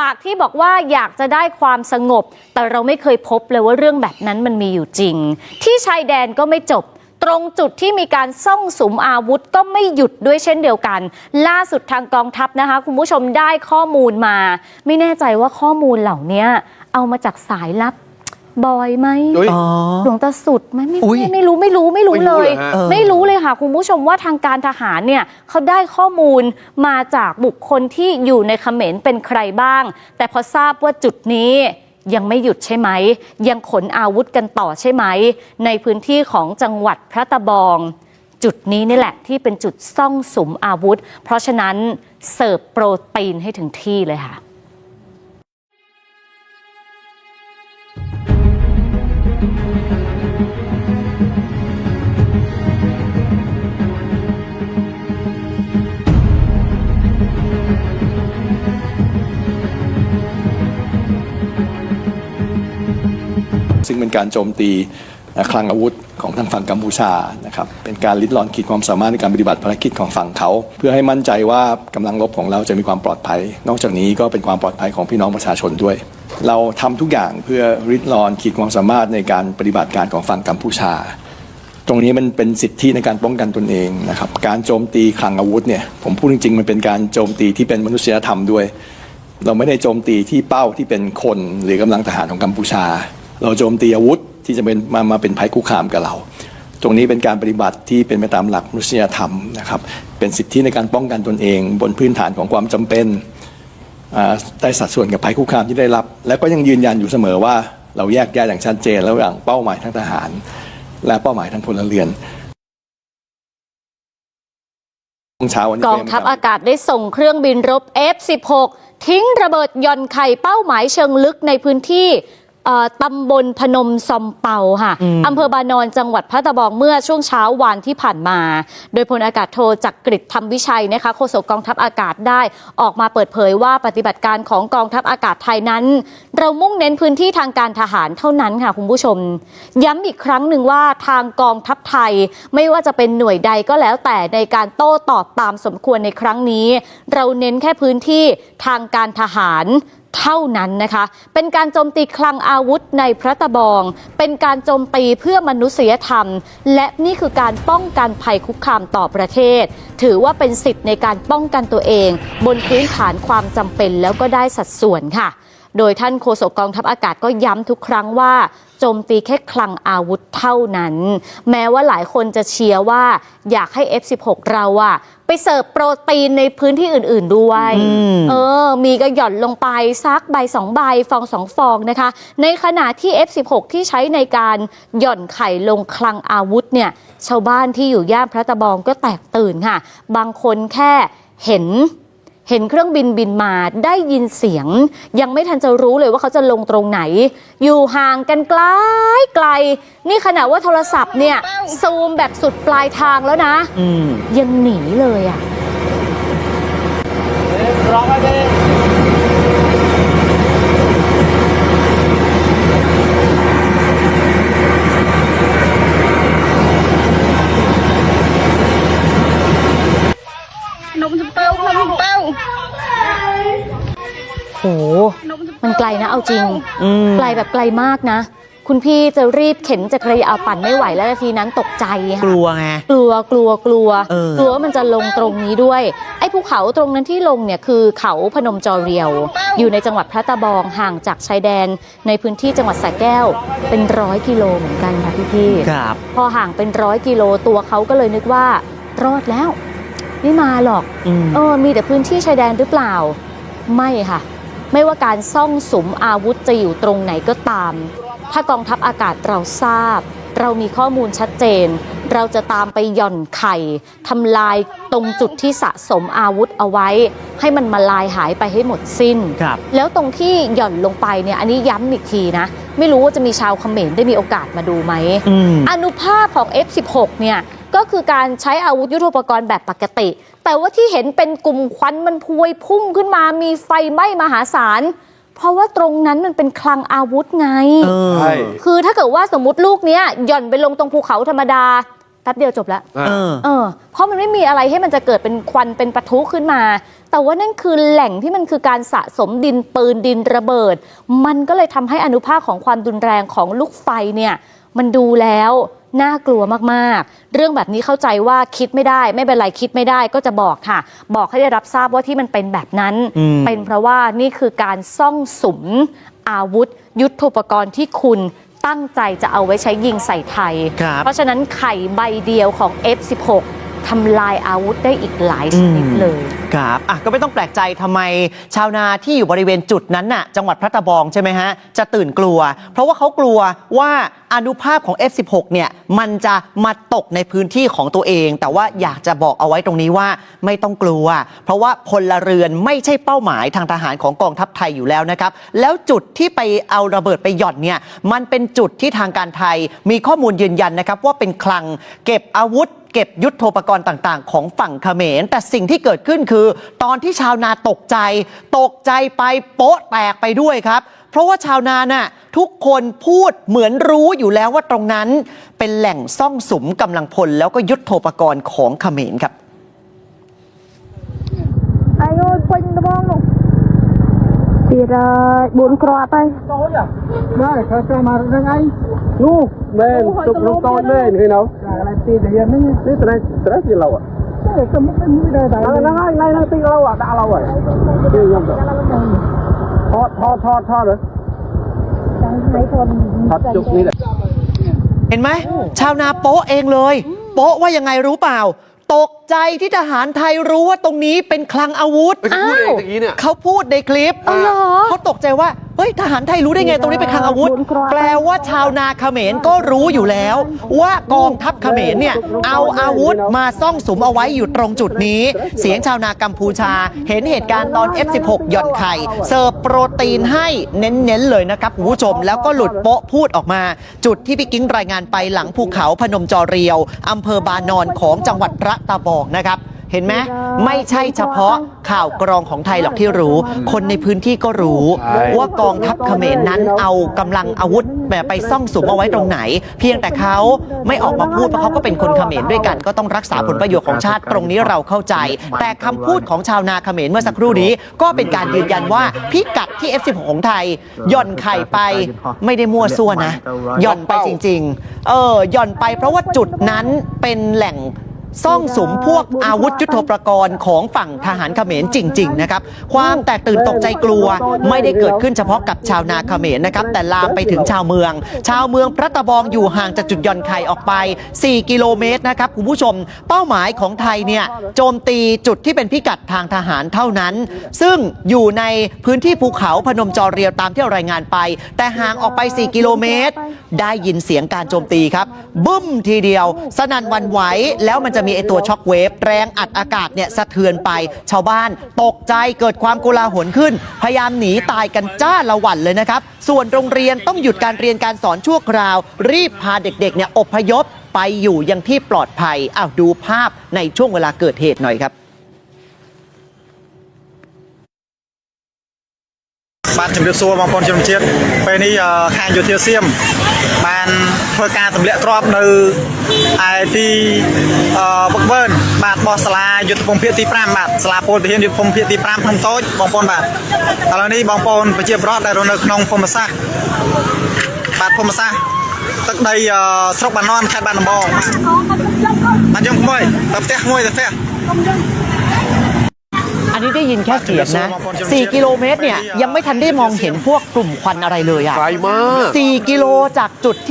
ปากที่บอกว่าอยากจะได้ความสงบ แต่เราไม่เคยพบเลยว่าเรื่องแบบนั้นมันมีอยู่จริง ที่ชายแดนก็ไม่จบ ตรงจุดที่มีการซ่องสุมอาวุธก็ไม่หยุดด้วยเช่นเดียวกัน ล่าสุดทางกองทัพนะคะ คุณผู้ชมได้ข้อมูลมา ไม่แน่ใจว่าข้อมูลเหล่านี้เอามาจากสายลับ บอยไหมอุ๊ย อ๋อ หลวงตาสุดไหมไม่อุ๊ย ไม่ไม่รู้ไม่รู้ไม่รู้ไม่รู้เลยเหรอฮะเออไม่รู้เลยค่ะคุณผู้ชมว่าทางการทหารเนี่ยเขาได้ข้อมูลมาจากบุคคลที่อยู่ในเขมรเป็นใครบ้าง แต่พอทราบว่าจุดนี้ยังไม่หยุดใช่ไหม ยังขนอาวุธกันต่อใช่ไหม ในพื้นที่ของจังหวัดพระตะบอง จุดนี้นี่แหละที่เป็นจุดซ่องสุมอาวุธ เพราะฉะนั้นเสิร์ฟโปรตีนให้ถึงที่เลยค่ะ เป็นการโจมตีคลังอาวุธของทางฝั่งกัมพูชานะครับเป็นการลิดรอนขีดความสามารถในการปฏิบัติภารกิจของฝั่งเขา เพื่อให้มั่นใจว่ากำลังรบของเราจะมีความปลอดภัย นอกจากนี้ก็เป็นความปลอดภัยของพี่น้องประชาชนด้วย เราทำทุกอย่างเพื่อริดรอนขีดความสามารถในการปฏิบัติการของฝั่งกัมพูชา ตรงนี้มันเป็นสิทธิในการป้องกันตนเองนะครับการโจมตีคลังอาวุธเนี่ยผมพูดจริงๆมันเป็นการโจมตีที่เป็นมนุษยธรรมด้วย เราไม่ได้โจมตีที่เป้าที่เป็นคนหรือกำลังทหารของกัมพูชา เราโจมตีอาวุธที่จะเป็นมามาเป็นภัยคุกคามกับเรา ตรงนี้เป็นการปฏิบัติที่เป็นไปตามหลักมนุษยธรรมนะครับเป็นสิทธิในการป้องกันตนเอง บนพื้นฐานของความจำเป็นอ่าได้สัดส่วนกับภัยคุกคามที่ได้รับ และก็ยังยืนยันอยู่เสมอว่าเราแยกแยะอย่างชัดเจนระหว่างเป้าหมายทางทหาร และเป้าหมายทางพลเรือนช่วงเช้าวันนี้กองทัพอากาศได้ส่งเครื่องบินรบ F-16 ทิ้งระเบิดหย่อนไข่เป้าหมายเชิงลึกในพื้นที่เอ่อ ตำบลพนมซอมเปาค่ะอำเภอบานอนจังหวัดพระตะบองเมื่อช่วงเช้าวันที่ผ่านมา โดยพลอากาศโทจักกริดธรรมวิชัยนะคะโฆษกกองทัพอากาศได้ออกมาเปิดเผยว่าปฏิบัติการของกองทัพอากาศไทยนั้น เรามุ่งเน้นพื้นที่ทางการทหารเท่านั้นค่ะคุณผู้ชม ย้ำอีกครั้งหนึ่งว่าทางกองทัพไทย ไม่ว่าจะเป็นหน่วยใดก็แล้วแต่ในการโต้ตอบตามสมควรในครั้งนี้ เราเน้นแค่พื้นที่ทางการทหาร เท่านั้นนะคะ เป็นการโจมตีคลังอาวุธในพระตะบอง เป็นการโจมตีเพื่อมนุษยธรรม และนี่คือการป้องกันภัยคุกคามต่อประเทศ ถือว่าเป็นสิทธิ์ในการป้องกันตัวเอง บนพื้นฐานความจำเป็นแล้วก็ได้สัดส่วนค่ะ โดยท่านโฆษกกองทัพอากาศก็ย้ำทุกครั้งว่าโจมตีแค่คลังอาวุธเท่านั้น แม้ว่าหลายคนจะเชียร์ว่าอยากให้ F16 เราอะไปเสิร์ฟโปรตีนในพื้นที่อื่น ๆด้วย เออ มีก็หย่อนลงไปซักใบสองใบฟองสองฟองนะคะ ในขณะที่ F16 ที่ใช้ในการหย่อนไข่ลงคลังอาวุธเนี่ยชาวบ้านที่อยู่ย่านพระตะบองก็แตกตื่นค่ะ บางคนแค่เห็น เห็นเครื่องบินบินมาได้ยินเสียง ยังไม่ทันจะรู้เลยว่าเขาจะลงตรงไหน อยู่ห่างกันไกลไกล นี่ขนาดว่าโทรศัพท์เนี่ย ซูมแบบสุดปลายทางแล้วนะอืมยังหนีเลยอะ นมสเปานมสเปาโห มันไกลนะเอาจริง อืม ไกลแบบไกลมากนะ คุณพี่จะรีบเข็นจักรยานเอาปั่นไม่ไหวแล้วนาทีนั้นตกใจกค่ะลัวไง กลัวกลัวกลัวเออ กลัวว่ามันจะลงตรงนี้ด้วย ไอ้ภูเขาตรงนั้นที่ลงเนี่ยคือเขาพนมจอเรียว อยู่ในจังหวัดพระตะบองห่างจากชายแดน ในพื้นที่จังหวัดสระแก้ว เป็นร้อยกิโลเหมือนกันค่ะพี่พี่ๆ ครับ พอห่างเป็นร้อยกิโลตัวเขาก็เลยนึกว่ารอดแล้ว ไม่มาหรอกอืมเออมีแต่พื้นที่ชายแดนหรือเปล่า ไม่ค่ะ ไม่ว่าการซ่องสุมอาวุธจะอยู่ตรงไหนก็ตาม ถ้ากองทัพอากาศเราทราบ เรามีข้อมูลชัดเจน เราจะตามไปหย่อนไข่ทำลายตรงจุดที่สะสมอาวุธเอาไว้ ให้มันมาลายหายไปให้หมดสิ้นครับแล้วตรงที่หย่อนลงไปเนี่ยอันนี้ย้ำอีกทีนะ ไม่รู้ว่าจะมีชาวเขมรได้มีโอกาสมาดูไหมอืมอนุภาพของ F16 เนี่ย ก็คือการใช้อาวุธยุทโธปกรณ์แบบปกติ แต่ว่าที่เห็นเป็นกลุ่มควันมันพวยพุ่งขึ้นมามีไฟไหม้มหาศาล เพราะว่าตรงนั้นมันเป็นคลังอาวุธไงเออใช่ คือถ้าเกิดว่าสมมติลูกเนี้ยหย่อนไปลงตรงภูเขาธรรมดาแป๊บเดียวจบแล้วอะเออ เออเพราะมันไม่มีอะไรให้มันจะเกิดเป็นควันเป็นปะทุขึ้นมา แต่ว่านั่นคือแหล่งที่มันคือการสะสมดินปืนดินระเบิด มันก็เลยทำให้อนุภาคของความรุนแรงของลูกไฟเนี่ย มันดูแล้ว น่ากลัวมากๆ เรื่องแบบนี้เข้าใจว่าคิดไม่ได้ ไม่เป็นไรคิดไม่ได้ก็จะบอกค่ะ บอกให้ได้รับทราบว่าที่มันเป็นแบบนั้นอืมเป็นเพราะว่านี่คือการซ่องสุมอาวุธ ยุทโธปกรณ์ที่คุณตั้งใจจะเอาไว้ใช้ยิงใส่ไทยครับเพราะฉะนั้นไข่ใบเดียวของ F16 ทำลายอาวุธได้อีกหลายชนิดเลย ครับอะก็ไม่ต้องแปลกใจทำไมชาวนาที่อยู่บริเวณจุดนั้นน่ะ จังหวัดพระตะบองใช่ไหมฮะ จะตื่นกลัว เพราะว่าเขากลัวว่าอนุภาพของ F16 เนี่ย มันจะมาตกในพื้นที่ของตัวเอง แต่ว่าอยากจะบอกเอาไว้ตรงนี้ว่าไม่ต้องกลัว เพราะว่าพลเรือนไม่ใช่เป้าหมายทางทหารของกองทัพไทยอยู่แล้วนะครับ แล้วจุดที่ไปเอาระเบิดไปหย่อนเนี่ย มันเป็นจุดที่ทางการไทยมีข้อมูลยืนยันนะครับว่าเป็นคลังเก็บอาวุธ เก็บยุทโธปกรณ์ต่างๆ ของฝั่งเขมร แต่สิ่งที่เกิดขึ้นคือ ตอนที่ชาวนาตกใจ ตกใจไปโป๊ะแตกไปด้วยครับ เพราะว่าชาวนาน่ะทุกคนพูดเหมือนรู้อยู่แล้วว่าตรงนั้น เป็นแหล่งซ่องสุมกำลังพลแล้วก็ยุทโธปกรณ์ของเขมรครับ អាយអើយពេញដបងនោះទៀតហើយ4គ្រាប់ហើយ Đây, khai khai mà đang anh. Nu, men, tục lông to lên khi nào? Là lại tiền thì mình đi từ đây, từ đây thì lâu à? Cái cái mức cái mũi đây tại. Đang đang anh, này đang tiền lâu à, đã lâu rồi. Tiền nhầm rồi. Thọt, thọt, thọt, thọt rồi. Thọt chục đi đấy. เห็นไหมชาวนาโป๊ะเองเลย โป๊ะว่ายังไงรู้เปล่า ตกใจที่ทหารไทยรู้ว่าตรงนี้เป็นคลังอาวุธอ้าวเขาพูดในคลิป อ๋อเหรอ เขาตกใจว่าเฮ้ยทหารไทยรู้ได้ไงตรงนี้เป็นคลังอาวุธ แปลว่าชาวนาเขมรก็รู้อยู่แล้ว ว่ากองทัพเขมรเนี่ยเอาอาวุธมาซ่องสุมเอาไว้อยู่ตรงจุดนี้ เสียงชาวนากัมพูชา เห็นเหตุการณ์ตอน F16 หย่อนไข่ เสิร์ฟโปรตีนให้เน้นๆเลยนะครับคุณผู้ชมแล้วก็หลุดโป๊ะพูดออกมา จุดที่พี่กิ้งรายงานไปหลังภูเขาพนมจอเรียวอำเภอบานอนของจังหวัดระตะบองนะครับ เห็นไหมไม่ใช่เฉพาะข่าวกรองของไทยหรอกที่รู้ คนในพื้นที่ก็รู้ ว่ากองทัพเขมรนั้นเอากำลังอาวุธแบบไปซ่องสุมเอาไว้ตรงไหน เพียงแต่เขาไม่ออกมาพูดเพราะเขาก็เป็นคนเขมรด้วยกัน ก็ต้องรักษาผลประโยชน์ของชาติตรงนี้เราเข้าใจ แต่คำพูดของชาวนาเขมรเมื่อสักครู่นี้ ก็เป็นการยืนยันว่าพิกัดที่ F16 ของไทยหย่อนไข่ไปไม่ได้มั่วซั่วนะหย่อนไปจริง ๆ เออหย่อนไปเพราะว่าจุดนั้นเป็นแหล่ง ซ่องสุมพวกอาวุธยุทโธปกรณ์ของฝั่งทหารเขมรจริง ๆ นะครับ ความแตกตื่นตกใจกลัวไม่ได้เกิดขึ้นเฉพาะกับชาวนาเขมรนะครับ แต่ลามไปถึงชาวเมือง ชาวเมืองพระตะบองอยู่ห่างจากจุดย่อนไข่ออกไป 4 กิโลเมตรนะครับ คุณผู้ชม เป้าหมายของไทยเนี่ยโจมตีจุดที่เป็นพิกัดทางทหารเท่านั้น ซึ่งอยู่ในพื้นที่ภูเขาพนมจอเรียวตามที่รายงานไป แต่ห่างออกไป 4 กิโลเมตร ได้ยินเสียงการโจมตีครับบึ้มทีเดียว สนั่นวันไหวแล้วมันจมีไอตัวช็อคเวฟแรงอัดอากาศเนี่ยสะเทือนไป ชาวบ้านตกใจเกิดความโกลาหลขึ้น พยายามหนีตายกันจ้าละวันเลยนะครับ ส่วนโรงเรียนต้องหยุดการเรียนการสอนชั่วคราว รีบพาเด็กๆเนี่ยอพยพไปอยู่ยังที่ปลอดภัยอ้าวดูภาพในช่วงเวลาเกิดเหตุหน่อยครับ បាទជំរាបសួរបងប្អូនជនជាតិពេលនេះអឺខាងយោធាសៀមបាន ធ្វើការទម្លាក់គ្រាប់នៅឯទីអឺវឹកវើនបាទបោះសាលាយុទ្ធភូមិភាគទី5បាទសាលាពលទាហានយុទ្ធភូមិភាគទី5ភ្នំតូចបងប្អូនបាទឥឡូវនេះបងប្អូនប្រជាពលរដ្ឋដែលរស់នៅក្នុងភូមិសាស្ត្របាទភូមិសាស្ត្រទឹកដីអឺស្រុកបាណន់ខេត្តបាត់ដំបងបាទខ្ញុំក្មួយទៅផ្ទះក្មួយទៅផ្ទះ อันนี้ได้ยินแค่เสียงนะ 4 กิโลเมตรเนี่ยยังไม่ทันได้มองเห็นพวกกลุ่มควันอะไรเลยอะ ไกลมาก 4กิโลจากจุดที่